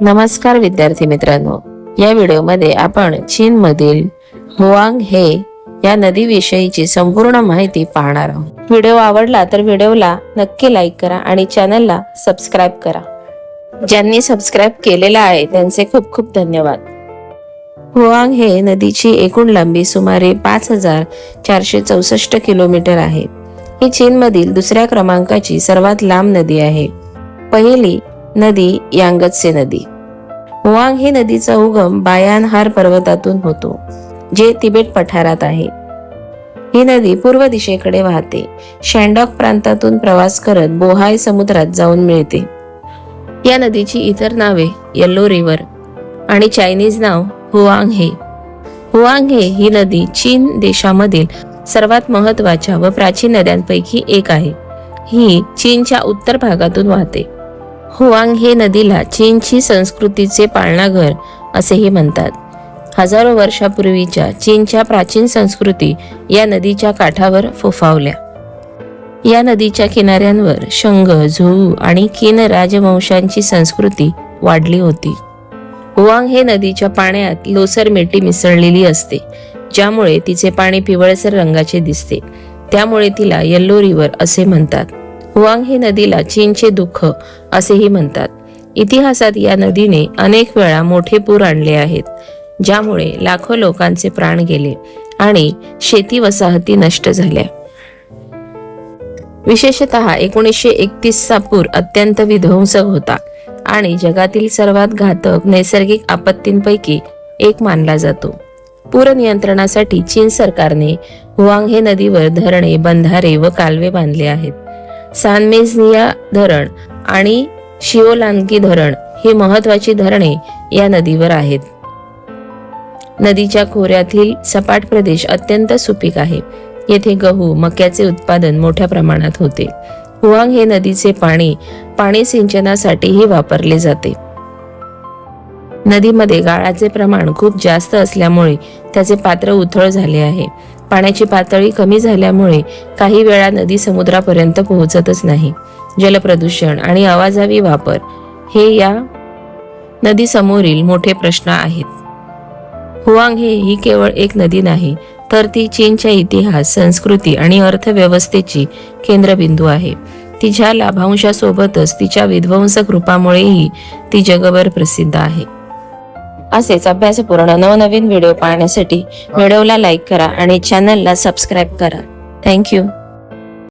नमस्कार विद्यार्थी मित्रांनो. या व्हिडिओमध्ये आपण चीनमधील हुआंग हे या नदीविषयीची संपूर्ण माहिती पाहणार आहोत. व्हिडिओ आवडला तर व्हिडिओला नक्की लाईक करा आणि चॅनलला सबस्क्राईब करा. ज्यांनी सबस्क्राईब केलेला आहे त्यांचे खूप खूप धन्यवाद. हुआंग हे नदीची एकूण लांबी सुमारे पाच हजार चारशे चौसष्ट किलोमीटर आहे. ही चीनमधील दुसऱ्या क्रमांकाची सर्वात लांब नदी आहे. पहिली नदी यांगत्से नदी. हुआंग ही नदीचा उगम बायानहार पर्वतातून होतो जे तिबेट पठारात आहे. ही नदी पूर्व दिशेकडे वाहते शँडॉक प्रांतातून प्रवास करत बोहाय समुद्रात जाऊन मिळते. या नदीची इतर नावे येल्लो रिव्हर आणि चायनीज नाव हुआंग हे. हुआंग हे ही नदी चीन देशामधील सर्वात महत्त्वाच्या व प्राचीन नद्यांपैकी एक आहे. ही चीनच्या उत्तर भागातून वाहते. हुआंग हे नदीला चीनची संस्कृतीचे पाळणाघर असेही म्हणतात. हजारो वर्षापूर्वीच्या चीनच्या प्राचीन संस्कृती या नदीच्या काठावर फोफावल्या. या नदीच्या किनाऱ्यांवर शंग झुऊ आणि किन राजवंशांची संस्कृती वाढली होती. हुआंग हे नदीच्या पाण्यात लोसर मिठी मिसळलेली असते ज्यामुळे तिचे पाणी पिवळसर रंगाचे दिसते. त्यामुळे तिला येल्लो रिव्हर असे म्हणतात. हुआंग हे नदीला चीनचे दुःख असेही म्हणतात. इतिहासात या नदीने अनेक वेळा मोठे पूर आणले आहेत ज्यामुळे लाखो लोकांचे प्राण गेले आणि शेती वसाहती नष्ट झाल्या. विशेषतः एकोणीसशे एकतीसचा पूर अत्यंत विध्वंसक होता आणि जगातील सर्वात घातक नैसर्गिक आपत्तींपैकी एक मानला जातो. पूर नियंत्रणासाठी चीन सरकारने हुआंग हे नदीवर धरणे बंधारे व कालवे बांधले आहेत. सानमेझनिया धरण आणि शिओलांकी धरण ही महत्वाची धरणे या नदीवर आहेत. नदीच्या खोऱ्यातील सपाट प्रदेश अत्यंत सुपीक आहे. येथे गहू मक्याचे उत्पादन मोठ्या प्रमाणात होते. हुआंग हे नदीचे पाणी पाणी सिंचनासाठीही वापरले जाते. नदीमध्ये गाळाचे प्रमाण खूप जास्त असल्यामुळे त्याचे पात्र उथळ झाले आहे. पाण्याची पातळी कमी झाल्यामुळे काही वेळा नदी समुद्रापर्यंत पोहोचतच नाही. जलप्रदूषण आणि आवाजावी वापर हे या नदी समोरील मोठे प्रश्न आहेत. हुआंग हे ही केवळ एक नदी नाही तर ती चीनच्या इतिहास संस्कृती आणि अर्थव्यवस्थेची केंद्रबिंदू आहे. तिच्या लाभांशासोबतच तिच्या विध्वंसक रूपामुळेही ती जगभर प्रसिद्ध आहे. असेच अभ्यासपूर्ण नवनवीन व्हिडिओ पाहण्यासाठी व्हिडिओला लाईक करा आणि चॅनलला सबस्क्राईब करा. थँक्यू